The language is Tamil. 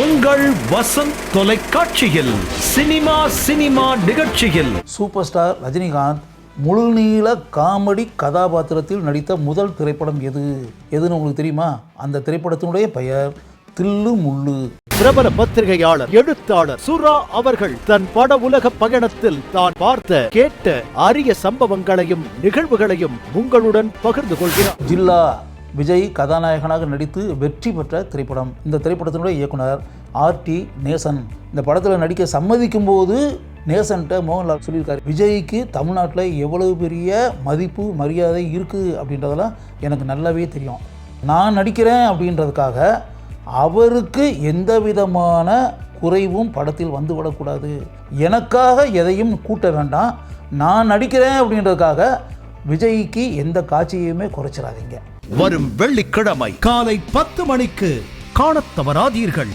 உங்கள் வசந்த் தொலைக்காட்சியில் சினிமா சினிமா நிகழ்ச்சியில். சூப்பர் ஸ்டார் ரஜினிகாந்த் முழுநீள காமெடி கதாபாத்திரத்தில் நடித்த முதல் திரைப்படம் எது? எதுன்னு உங்களுக்கு தெரியுமா? அந்த திரைப்படத்தினுடைய பெயர் தில்லு முள்ளு. பிரபல பத்திரிகையாளர் எழுத்தாளர் சுரா அவர்கள் தன் பட உலக பயணத்தில் தான் பார்த்த கேட்ட அரிய சம்பவங்களையும் நிகழ்வுகளையும் உங்களுடன் பகிர்ந்து கொள்கிறார். ஜில்லா விஜய் கதாநாயகனாக நடித்து வெற்றி பெற்ற திரைப்படம். இந்த திரைப்படத்தினுடைய இயக்குனர் ஆர் டி நேசன். இந்த படத்தில் நடிக்க சம்மதிக்கும் போது நேசன்ட்ட மோகன்லால் சொல்லியிருக்காரு விஜய்க்கு தமிழ்நாட்டில் எவ்வளவு பெரிய மதிப்பு மரியாதை இருக்குது அப்படின்றதெல்லாம் எனக்கு நல்லாவே தெரியும். நான் நடிக்கிறேன் அப்படின்றதுக்காக அவருக்கு எந்த விதமான குறைவும் படத்தில் வந்துவிடக்கூடாது. எனக்காக எதையும் கூட்ட வேண்டாம். நான் நடிக்கிறேன் அப்படின்றதுக்காக விஜய்க்கு எந்த காட்சியுமே குறைச்சிடாதீங்க. வரும் வெள்ளிக்கிழமை காலை பத்து மணிக்கு காணத் தவறாதீர்கள்.